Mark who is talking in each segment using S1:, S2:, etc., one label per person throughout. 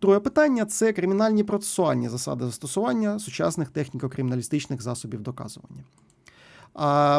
S1: Друге питання це кримінальні процесуальні засади застосування сучасних техніко-криміналістичних засобів доказування.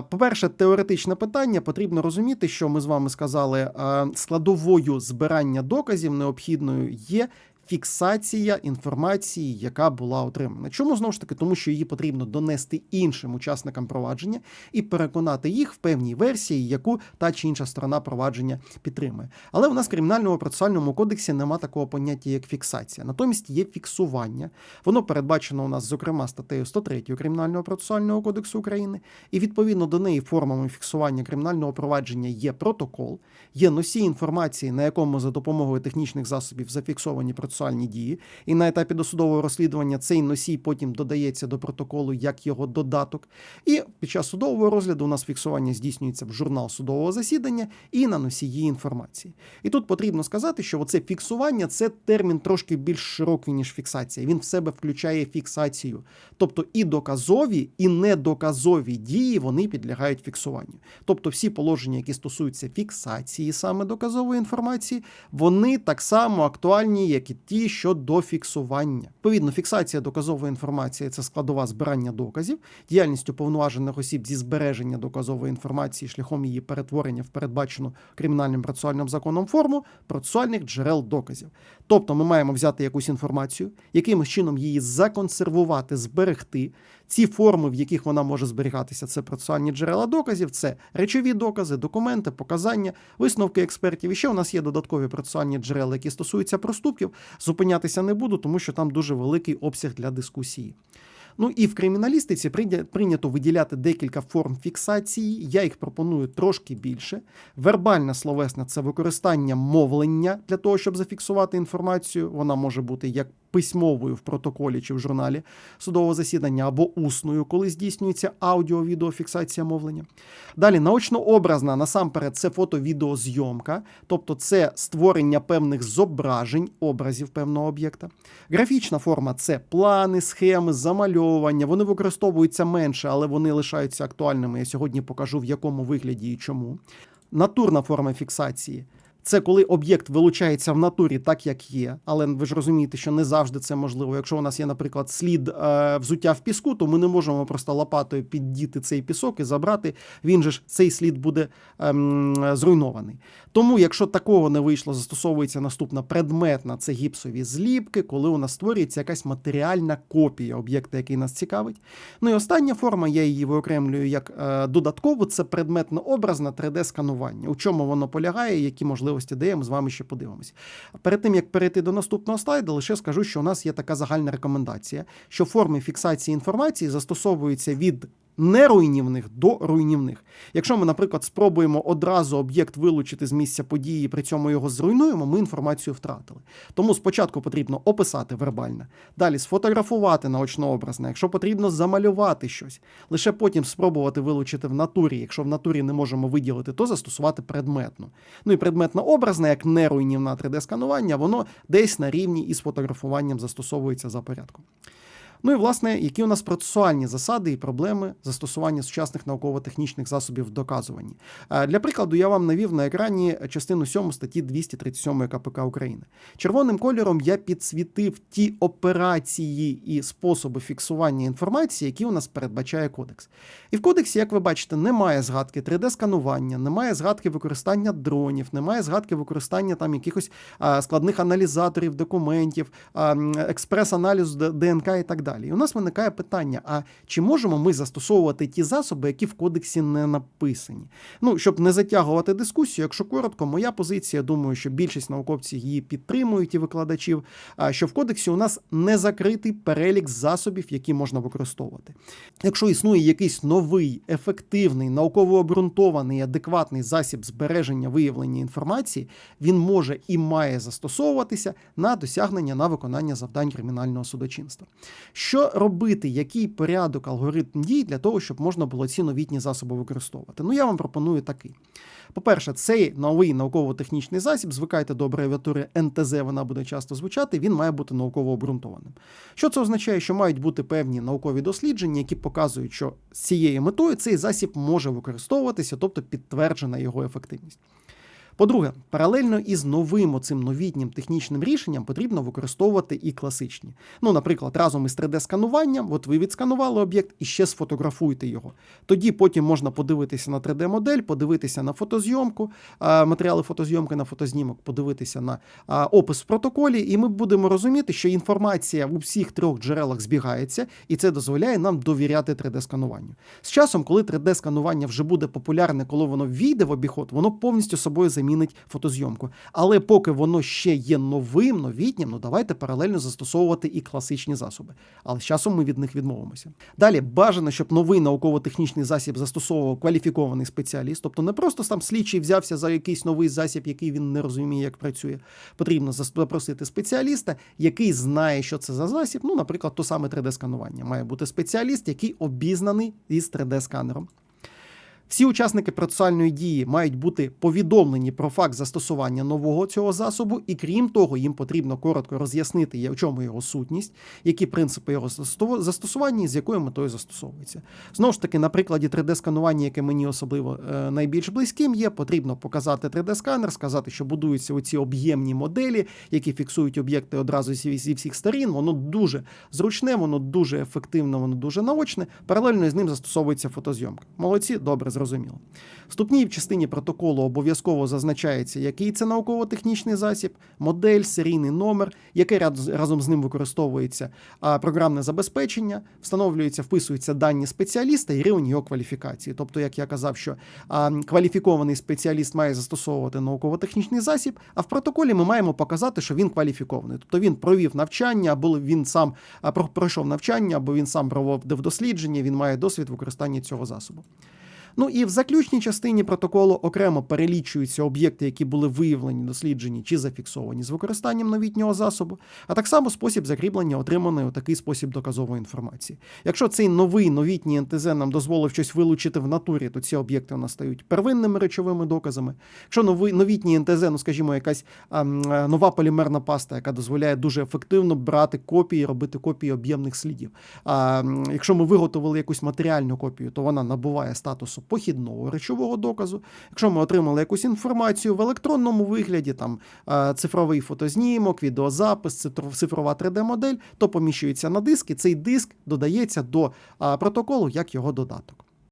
S1: По-перше, теоретичне питання потрібно розуміти, що ми з вами сказали, складовою збирання доказів необхідною є фіксація інформації, яка була отримана. Чому знову ж таки? Тому що її потрібно донести іншим учасникам провадження і переконати їх в певній версії, яку та чи інша сторона провадження підтримує. Але у нас в кримінальному процесуальному кодексі нема такого поняття, як фіксація. Натомість є фіксування. Воно передбачено у нас, зокрема, статтею 103 Кримінального процесуального кодексу України, і відповідно до неї формами фіксування кримінального провадження є протокол, є носій інформації, на якому за допомогою технічних засобів зафіксовані процесуальні дії, і на етапі досудового розслідування цей носій потім додається до протоколу як його додаток. І під час судового розгляду у нас фіксування здійснюється в журнал судового засідання і на носії інформації. І тут потрібно сказати, що оце фіксування це термін трошки більш широкий, ніж фіксація. Він в себе включає фіксацію. Тобто і доказові, і недоказові дії вони підлягають фіксуванню. Тобто всі положення, які стосуються фіксації саме доказової інформації, вони так само актуальні, як і ті, що до фіксування. Відповідно, фіксація доказової інформації це складова збирання доказів, діяльність уповноважених осіб зі збереження доказової інформації шляхом її перетворення в передбачену кримінальним процесуальним законом форму процесуальних джерел доказів. Тобто ми маємо взяти якусь інформацію, якимось чином її законсервувати, зберегти. Ці форми, в яких вона може зберігатися, це процесуальні джерела доказів, це речові докази, документи, показання, висновки експертів. І ще у нас є додаткові процесуальні джерела, які стосуються проступків. Зупинятися не буду, тому що там дуже великий обсяг для дискусії. Ну і в криміналістиці прийнято виділяти декілька форм фіксації. Я їх пропоную трошки більше. Вербальна словесна це використання мовлення для того, щоб зафіксувати інформацію. Вона може бути як письмовою в протоколі чи в журналі судового засідання, або усною, коли здійснюється аудіо-відеофіксація мовлення. Далі наочно-образна, насамперед, це фото-відеозйомка, тобто це створення певних зображень, образів певного об'єкта. Графічна форма це плани, схеми, замальовування. Вони використовуються менше, але вони лишаються актуальними. Я сьогодні покажу в якому вигляді і чому. Натурна форма фіксації. Це коли об'єкт вилучається в натурі так, як є, але ви ж розумієте, що не завжди це можливо. Якщо у нас є, наприклад, слід е, взуття в піску, то ми не можемо просто лопатою піддіти цей пісок і забрати. Він же ж цей слід буде ем, зруйнований. Тому, якщо такого не вийшло, застосовується наступна предметна це гіпсові зліпки, коли у нас створюється якась матеріальна копія об'єкта, який нас цікавить. Ну і остання форма, я її виокремлюю як е, додаткову, це предметно-образне 3D-сканування. У чому воно полягає, які можливості дає, ми з вами ще подивимося. Перед тим як перейти до наступного слайду, лише скажу, що у нас є така загальна рекомендація, що форми фіксації інформації застосовуються від неруйнівних до руйнівних. Якщо ми, наприклад, спробуємо одразу об'єкт вилучити з місця події, при цьому його зруйнуємо, ми інформацію втратили. Тому спочатку потрібно описати вербально, далі сфотографувати наочно-образне, якщо потрібно замалювати щось, лише потім спробувати вилучити в натурі. Якщо в натурі не можемо виділити, то застосувати предметно. Ну і предметно-образне, як неруйнівна 3D-сканування, воно десь на рівні із фотографуванням застосовується за порядком. Ну і власне, які у нас процесуальні засади і проблеми застосування сучасних науково-технічних засобів в доказуванні. Е, Для прикладу, я вам навів на екрані частину 7 статті 237 КПК України. Червоним кольором я підсвітив ті операції і способи фіксування інформації, які у нас передбачає кодекс. І в кодексі, як ви бачите, немає згадки 3D-сканування, немає згадки використання дронів, немає згадки використання там якихось складних аналізаторів, документів, експрес-аналізу ДНК і так далі. І у нас виникає питання: а чи можемо ми застосовувати ті засоби, які в кодексі не написані? Ну, щоб не затягувати дискусію, якщо коротко, моя позиція, думаю, що більшість науковців її підтримують і викладачів, що в кодексі у нас не закритий перелік засобів, які можна використовувати. Якщо існує якийсь новий, ефективний, науково обґрунтований, адекватний засіб збереження виявлення інформації, він може і має застосовуватися на досягнення на виконання завдань кримінального судочинства. Що робити, який порядок, алгоритм дій для того, щоб можна було ці новітні засоби використовувати? Ну я вам пропоную такий. По-перше, цей новий науково-технічний засіб, звикайте до абревіатури НТЗ, вона буде часто звучати, він має бути науково обґрунтованим. Що це означає, що мають бути певні наукові дослідження, які показують, що з цією метою цей засіб може використовуватися, тобто підтверджена його ефективність. По-друге, паралельно із новим оцим новітнім технічним рішенням потрібно використовувати і класичні. Ну, наприклад, разом із 3D-скануванням, от ви відсканували об'єкт і ще сфотографуєте його. Тоді потім можна подивитися на 3D-модель, подивитися на фотозйомку, матеріали фотозйомки на фотознімок, подивитися на опис в протоколі, і ми будемо розуміти, що інформація у всіх трьох джерелах збігається, і це дозволяє нам довіряти 3D-скануванню. З часом, коли 3D-сканування вже буде популярне, коли воно війде в обіход, воно повністю собою замінить фотозйомку. Але поки воно ще є новим, новітнім, ну давайте паралельно застосовувати і класичні засоби. Але з часом ми від них відмовимося. Далі бажано, щоб новий науково-технічний засіб застосовував кваліфікований спеціаліст, тобто не просто там слідчий взявся за якийсь новий засіб, який він не розуміє, як працює. Потрібно запросити спеціаліста, який знає, що це за засіб. Ну, наприклад, то саме 3D-сканування. Має бути спеціаліст, який обізнаний із 3D-сканером. Всі учасники процесуальної дії мають бути повідомлені про факт застосування нового цього засобу, і крім того, їм потрібно коротко роз'яснити, в чому його сутність, які принципи його застосування і з якою метою застосовується. Знову ж таки, на прикладі 3D-сканування, яке мені особливо е, найбільш близьким є, потрібно показати 3D-сканер, сказати, що будуються оці об'ємні моделі, які фіксують об'єкти одразу зі, всіх сторін. Воно дуже зручне, воно дуже ефективне, воно дуже наочне. Паралельно з ним застосовується фотозйомка. Молодці, добре, зрозуміло. В частині протоколу обов'язково зазначається, який це науково-технічний засіб, модель, серійний номер, ряд- разом з ним використовується програмне забезпечення, встановлюється, вписуються дані спеціаліста і рівень його кваліфікації. Тобто, як я казав, що кваліфікований спеціаліст має застосовувати науково-технічний засіб, а в протоколі ми маємо показати, що він кваліфікований. Тобто він провів навчання, або він сам про- пройшов навчання, або він сам проводив дослідження, він має досвід використання цього засобу. Ну і в заключній частині протоколу окремо перелічуються об'єкти, які були виявлені, досліджені чи зафіксовані з використанням новітнього засобу, а так само спосіб закріплення отриманої у такий спосіб доказової інформації. Якщо цей новий новітній НТЗ нам дозволив щось вилучити в натурі, то ці об'єкти у нас стають первинними речовими доказами. Якщо новий новітній НТЗ, ну скажімо, якась а, е, нова полімерна паста, яка дозволяє дуже ефективно брати копії, робити копії об'ємних слідів. А якщо ми виготовили якусь матеріальну копію, то вона набуває статусу похідного речового доказу. Якщо ми отримали якусь інформацію в електронному вигляді, там е, цифровий фотознімок, відеозапис, цифро- цифрова 3D-модель, то поміщується на диск, і цей диск додається до протоколу як його додаток.